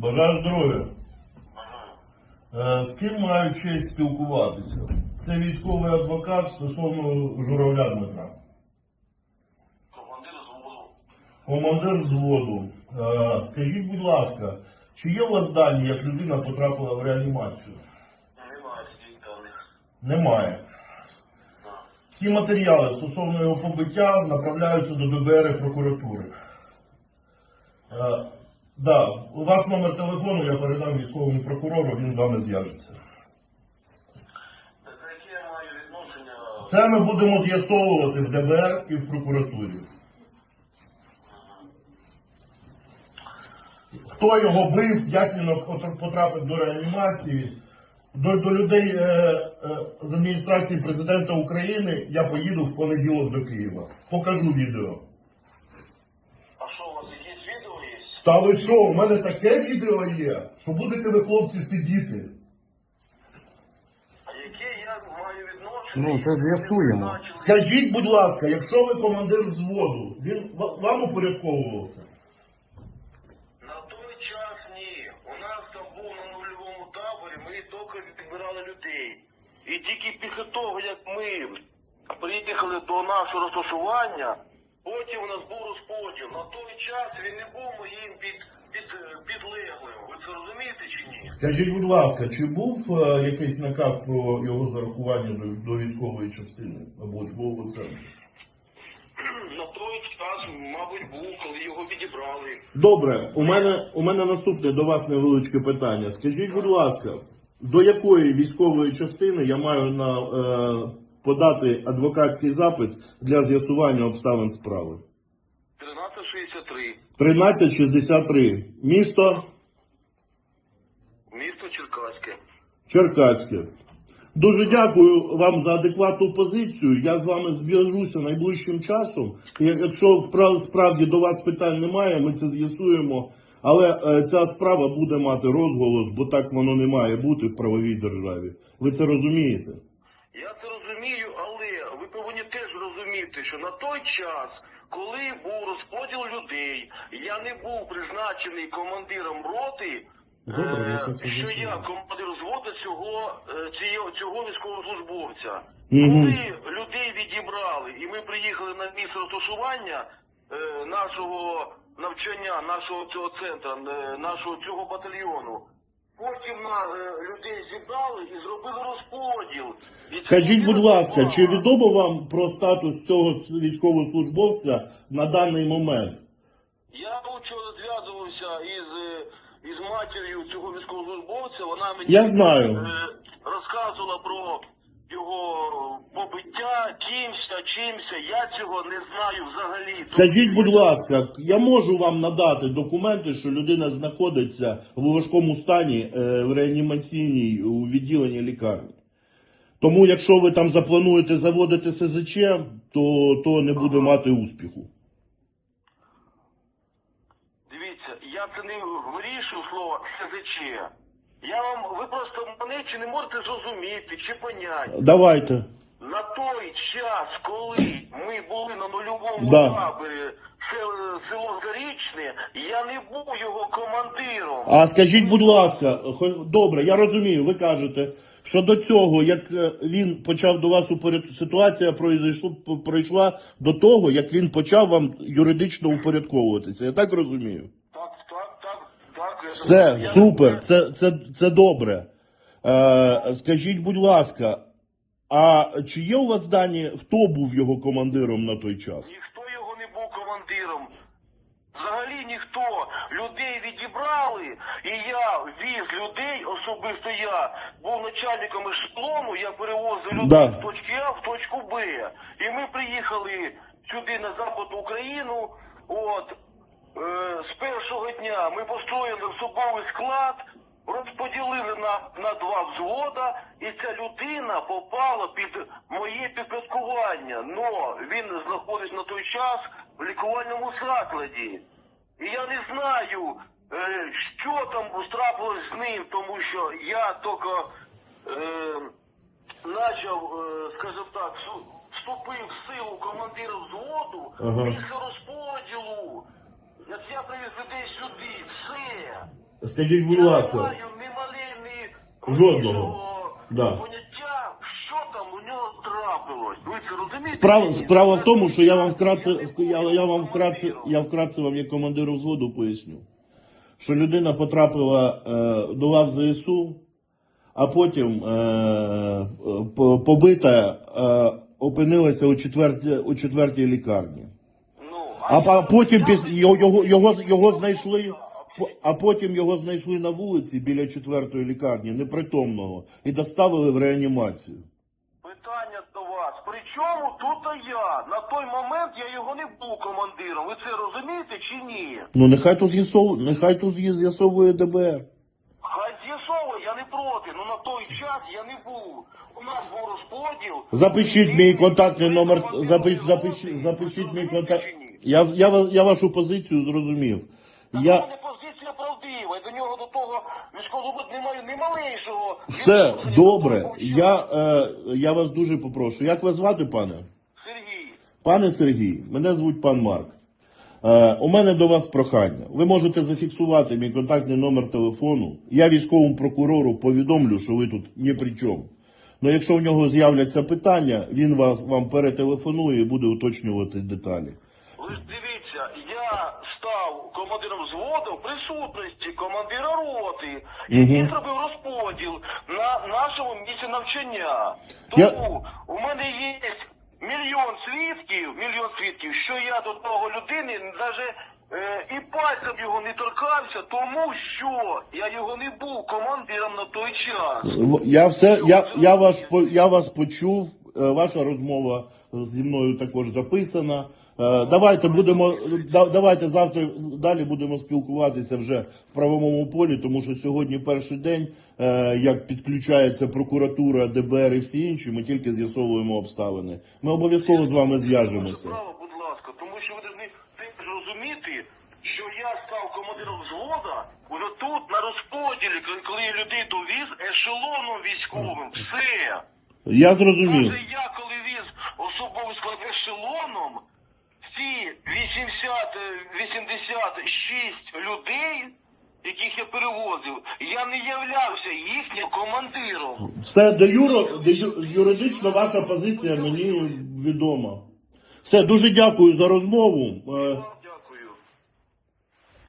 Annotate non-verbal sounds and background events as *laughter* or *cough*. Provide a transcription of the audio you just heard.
Бажаю здоров'я. Е, З ким маю честь спілкуватися? Це військовий адвокат стосовно журавля Дмитра. Командир зводу. Командир взводу. Е, Скажіть, будь ласка, чи є у вас дані, як людина потрапила в реанімацію? Немає своїх даних. Немає. Всі матеріали стосовно його побиття направляються до ДБР і прокуратури. Да, у вас номер телефону я передам військовому прокурору, він з вами зв'яжеться. За яке маю відношення? Це ми будемо з'ясовувати в ДБР і в прокуратурі. Хто його бив, як він потрапив до реанімації. До, до людей е, е, з адміністрації президента України я поїду в понеділок до Києва. Покажу відео. А що, у вас якісь відео є? Та ви що, у мене таке відео є, що будете ви, хлопці, сидіти. А яке я маю відношення? Ну, це з'ясуємо. Скажіть, будь ласка, якщо ви командир взводу, він вам упорядковувався? На той час ні. У нас там був на нульовому таборі, ми тільки відбирали людей. І тільки після того, як ми приїхали до нашого розташування, потім у нас був розподіл. На той час він не був моїм під, під, підлеглим. Ви це розумієте чи ні? Скажіть, будь ласка, чи був е, якийсь наказ про його зарахування до, до військової частини або учбового центру? *clears throat* На той час, мабуть, був, коли його відібрали. Добре, у мене у мене наступне до вас невеличке питання. Скажіть, будь ласка, до якої військової частини я маю на е, подати адвокатський запит для з'ясування обставин справи? 1363. 1363. Місто Місто Черкаське. Черкаське. Дуже дякую вам за адекватну позицію. Я з вами зв'яжуся найближчим часом. Якщо справді до вас питань немає, ми це з'ясуємо. Але е, ця справа буде мати розголос, бо так воно не має бути в правовій державі. Ви це розумієте? Я це розумію, але ви повинні теж розуміти, що на той час, коли був розподіл людей, я не був призначений командиром роти. Добре, е, що я командир взводу цього, е, цього, цього військовослужбовця. Мгм. Коли людей відібрали, і ми приїхали на місце розташування е, нашого навчання, нашого цього центру, е, нашого цього батальйону. Потім е, людей зібрали і зробили розподіл. І Скажіть, будь ласка, чи відомо вам про статус цього військовослужбовця на даний момент? Я вчора зв'язувався із, е, із матір'ю цього військовослужбовця. Вона мені Я знаю. е, розказувала про його побиття, кимся, чимся. Я цього не знаю взагалі. Скажіть, будь ласка, я можу вам надати документи, що людина знаходиться в важкому стані е, в реанімаційній у відділенні лікарні. Тому, якщо ви там заплануєте заводити СЗЧ, то, то не буде мати успіху. Дивіться, я це не вирішую слово СЗЧ. Я вам, ви просто мене чи не можете зрозуміти, чи поняти. Давайте. На той час, коли ми були на нульовому Да. таборі се- село Зарічне, я не був його командиром. А скажіть, будь ласка, хо- добре, я розумію, ви кажете, що до цього, як е, він почав до вас упоряд... ситуація произойшла, пройшла до того, як він почав вам юридично упорядковуватися. Я так розумію? Так, так, так, так. я- Все, супер, це, це, це добре. Е, скажіть, будь ласка, а чи є у вас дані, хто був його командиром на той час? Ніхто його не був командиром. Взагалі ніхто. Людей відібрали, і я віз людей, особисто я, був начальником ешелону, я перевозив людей Да. з точки А в точку Б. І ми приїхали сюди на Западну Україну. От з першого дня ми построїли особовий склад, розподілили на, на два взвода, і ця людина попала під моє підпорядкування. Но він знаходиться на той час в лікувальному закладі. І я не знаю, е, що там трапилось з ним, тому що я тільки е, почав, е, скажімо так, вступив в силу командира взводу Ага. після розподілу. Як я привіз людей сюди, все. Скажіть, будь Я не ласка, маю ні малини, Жодного. Да. поняття, що там у нього трапилось. Ви це розумієте? справа, справа в тому, що я вам вкратце, я, я вам вкратце, я вкратце вам як командиру взводу поясню, що людина потрапила е, до лав ЗСУ, а потім е, е, по- побита е, опинилася у четвертій, у четвертій лікарні. А потім піс... його, його, його, його знайшли, по- а потім його знайшли на вулиці біля четвертої лікарні, непритомного, і доставили в реанімацію. Питання до вас. Причому тут я? На той момент я його не був командиром. Ви це розумієте чи ні? Ну нехай тут з'ясовує, нехай тут з'я- з'ясовує ДБР. Хай з'ясовує, я не проти. Ну на час я не був. У нас був розподіл. Запишіть мій контактний номер, запиш, запишіть, запишіть, мій контакт. Я, я, ва- я вашу позицію зрозумів. Я... Я... позиція правдива, і до нього до того військового не маю ні малейшого. Все, відношення. добре. Що- Я, е, я вас дуже попрошу. Як вас звати, пане? Сергій, Пане Сергій, мене звуть пан Марк. Е, у мене до вас прохання. Ви можете зафіксувати мій контактний номер телефону. Я військовому прокурору повідомлю, що ви тут ні при чому. Ну якщо в нього з'являться питання, він вас вам перетелефонує і буде уточнювати деталі. ви ж дивіться, я став командиром взводу в присутності командира роти, який Мгм. зробив розподіл на нашому місці навчання. Тому у мене є мільйон свідків, мільйон свідків, що я до того людини навіть е, і пальцем його не тому що я його не був командиром на той час. Я все, я, я вас по- я вас почув. Е, Ваша розмова зі мною також записана. Е, Давайте будемо да- давайте завтра далі будемо спілкуватися вже в правовому полі, тому що сьогодні перший день, е, як підключається прокуратура, ДБР і всі інші, ми тільки з'ясовуємо обставини. Ми обов'язково з вами зв'яжемося. Будь ласка, тому що ви що я став командиром взвода уже тут на розподілі, коли- я людей довіз ешелоном військовим. Все. Я зрозумів. Каже, я коли віз особовий склад ешелоном, всі 80, е, 86 людей, яких я перевозив, я не являвся їхнім командиром. Все, де юро, де ю- юридично ваша позиція мені відома. Все, дуже дякую за розмову. Е,